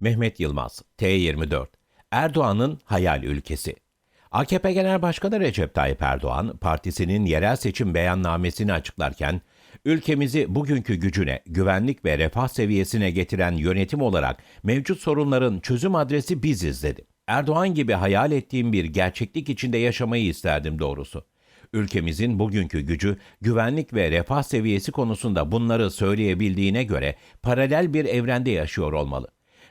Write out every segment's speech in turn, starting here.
Mehmet Yılmaz, T24, Erdoğan'ın hayal ülkesi. AKP Genel Başkanı Recep Tayyip Erdoğan, partisinin yerel seçim beyannamesini açıklarken, ülkemizi bugünkü gücüne, güvenlik ve refah seviyesine getiren yönetim olarak mevcut sorunların çözüm adresi biziz dedi. Erdoğan gibi hayal ettiğim bir gerçeklik içinde yaşamayı isterdim doğrusu. Ülkemizin bugünkü gücü, güvenlik ve refah seviyesi konusunda bunları söyleyebildiğine göre paralel bir evrende yaşıyor olmalı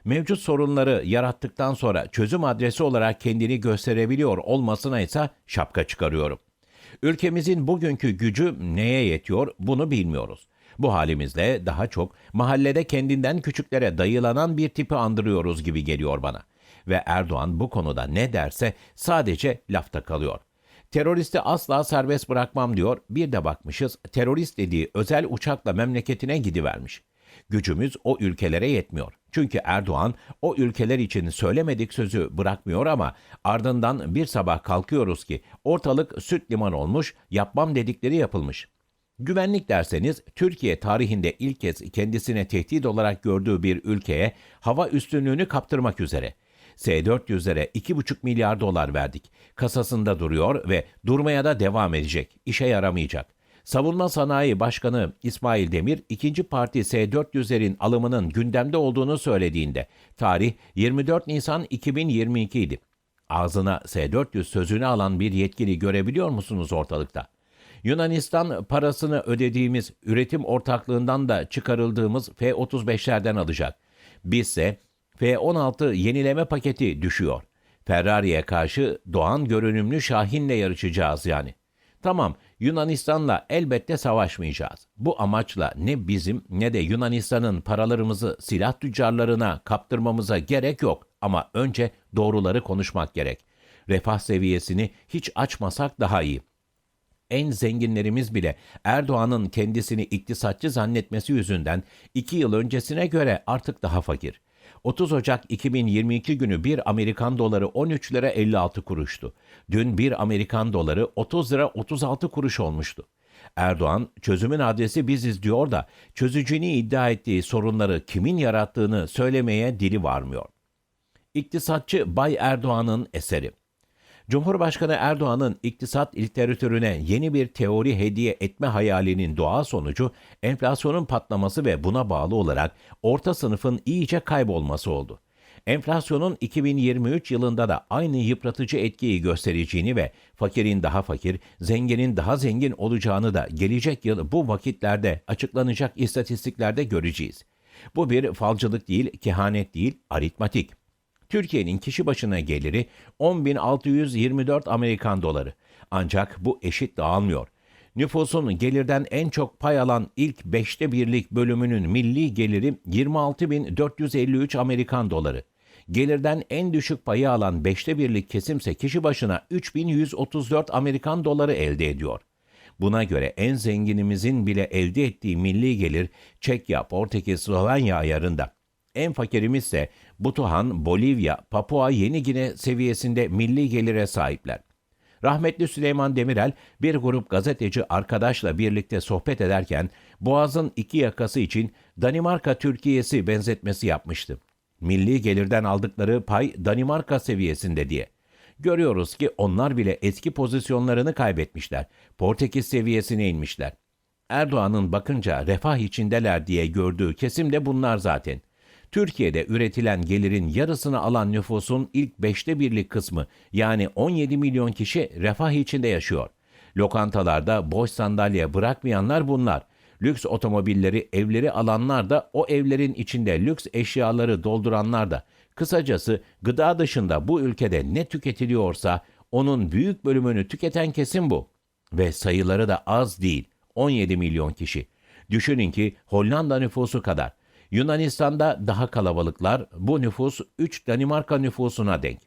mevcut sorunları yarattıktan sonra çözüm adresi olarak kendini gösterebiliyor olmasına ise şapka çıkarıyorum. Ülkemizin bugünkü gücü neye yetiyor bunu bilmiyoruz. Bu halimizle daha çok mahallede kendinden küçüklere dayılanan bir tipi andırıyoruz gibi geliyor bana. Ve Erdoğan bu konuda ne derse sadece lafta kalıyor. Teröristi asla serbest bırakmam diyor. Bir de bakmışız terörist dediği özel uçakla memleketine gidivermiş. Gücümüz o ülkelere yetmiyor. Çünkü Erdoğan o ülkeler için söylemedik sözü bırakmıyor ama ardından bir sabah kalkıyoruz ki ortalık süt liman olmuş, yapmam dedikleri yapılmış. Güvenlik derseniz Türkiye tarihinde ilk kez kendisine tehdit olarak gördüğü bir ülkeye hava üstünlüğünü kaptırmak üzere. S-400'lere 2,5 milyar dolar verdik. Kasasında duruyor ve durmaya da devam edecek. İşe yaramayacak. Savunma Sanayi Başkanı İsmail Demir, ikinci parti S-400'lerin alımının gündemde olduğunu söylediğinde, tarih 24 Nisan 2022 idi. Ağzına S-400 sözünü alan bir yetkili görebiliyor musunuz ortalıkta? Yunanistan parasını ödediğimiz üretim ortaklığından da çıkarıldığımız F-35'lerden alacak. Bizse F-16 yenileme paketi düşüyor. Ferrari'ye karşı Doğan görünümlü Şahin'le yarışacağız yani. Tamam Yunanistan'la elbette savaşmayacağız. Bu amaçla ne bizim ne de Yunanistan'ın paralarımızı silah tüccarlarına kaptırmamıza gerek yok ama önce doğruları konuşmak gerek. Refah seviyesini hiç açmasak daha iyi. En zenginlerimiz bile Erdoğan'ın kendisini iktisatçı zannetmesi yüzünden iki yıl öncesine göre artık daha fakir. 30 Ocak 2022 günü bir Amerikan doları 13 lira 56 kuruştu. Dün bir Amerikan doları 30 lira 36 kuruş olmuştu. Erdoğan çözümün adresi biziz diyor da çözücünü iddia ettiği sorunları kimin yarattığını söylemeye dili varmıyor. İktisatçı Bay Erdoğan'ın eseri. Cumhurbaşkanı Erdoğan'ın iktisat literatürüne yeni bir teori hediye etme hayalinin doğal sonucu enflasyonun patlaması ve buna bağlı olarak orta sınıfın iyice kaybolması oldu. Enflasyonun 2023 yılında da aynı yıpratıcı etkiyi göstereceğini ve fakirin daha fakir, zenginin daha zengin olacağını da gelecek yıl bu vakitlerde açıklanacak istatistiklerde göreceğiz. Bu bir falcılık değil, kehanet değil, aritmatik. Türkiye'nin kişi başına geliri 10.624 Amerikan doları. Ancak bu eşit dağılmıyor. Nüfusun gelirden en çok pay alan ilk beşte birlik bölümünün milli geliri 26.453 Amerikan doları. Gelirden en düşük payı alan beşte birlik kesimse kişi başına 3134 Amerikan doları elde ediyor. Buna göre en zenginimizin bile elde ettiği milli gelir Çekya, Portekiz, Slovenya ayarında. En fakirimiz ise Butuhan, Bolivya, Papua Yeni Gine seviyesinde milli gelire sahipler. Rahmetli Süleyman Demirel bir grup gazeteci arkadaşla birlikte sohbet ederken Boğaz'ın iki yakası için Danimarka Türkiye'si benzetmesi yapmıştı. Milli gelirden aldıkları pay Danimarka seviyesinde diye. Görüyoruz ki onlar bile eski pozisyonlarını kaybetmişler. Portekiz seviyesine inmişler. Erdoğan'ın bakınca refah içindeler diye gördüğü kesim de bunlar zaten. Türkiye'de üretilen gelirin yarısını alan nüfusun ilk beşte birlik kısmı yani 17 milyon kişi refah içinde yaşıyor. Lokantalarda boş sandalye bırakmayanlar bunlar. Lüks otomobilleri, evleri alanlar da o evlerin içinde lüks eşyaları dolduranlar da. Kısacası gıda dışında bu ülkede ne tüketiliyorsa onun büyük bölümünü tüketen kesim bu. Ve sayıları da az değil. 17 milyon kişi. Düşünün ki Hollanda nüfusu kadar. Yunanistan'da daha kalabalıklar, bu nüfus 3 Danimarka nüfusuna denk.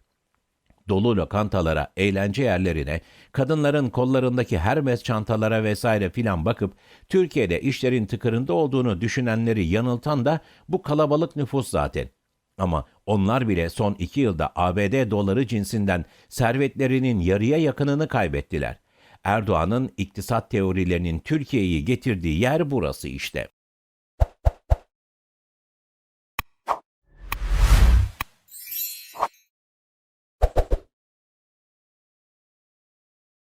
Dolu lokantalara, eğlence yerlerine, kadınların kollarındaki Hermes çantalara vesaire filan bakıp Türkiye'de işlerin tıkırında olduğunu düşünenleri yanıltan da bu kalabalık nüfus zaten. Ama onlar bile son iki yılda ABD doları cinsinden servetlerinin yarıya yakınını kaybettiler. Erdoğan'ın iktisat teorilerinin Türkiye'yi getirdiği yer burası işte.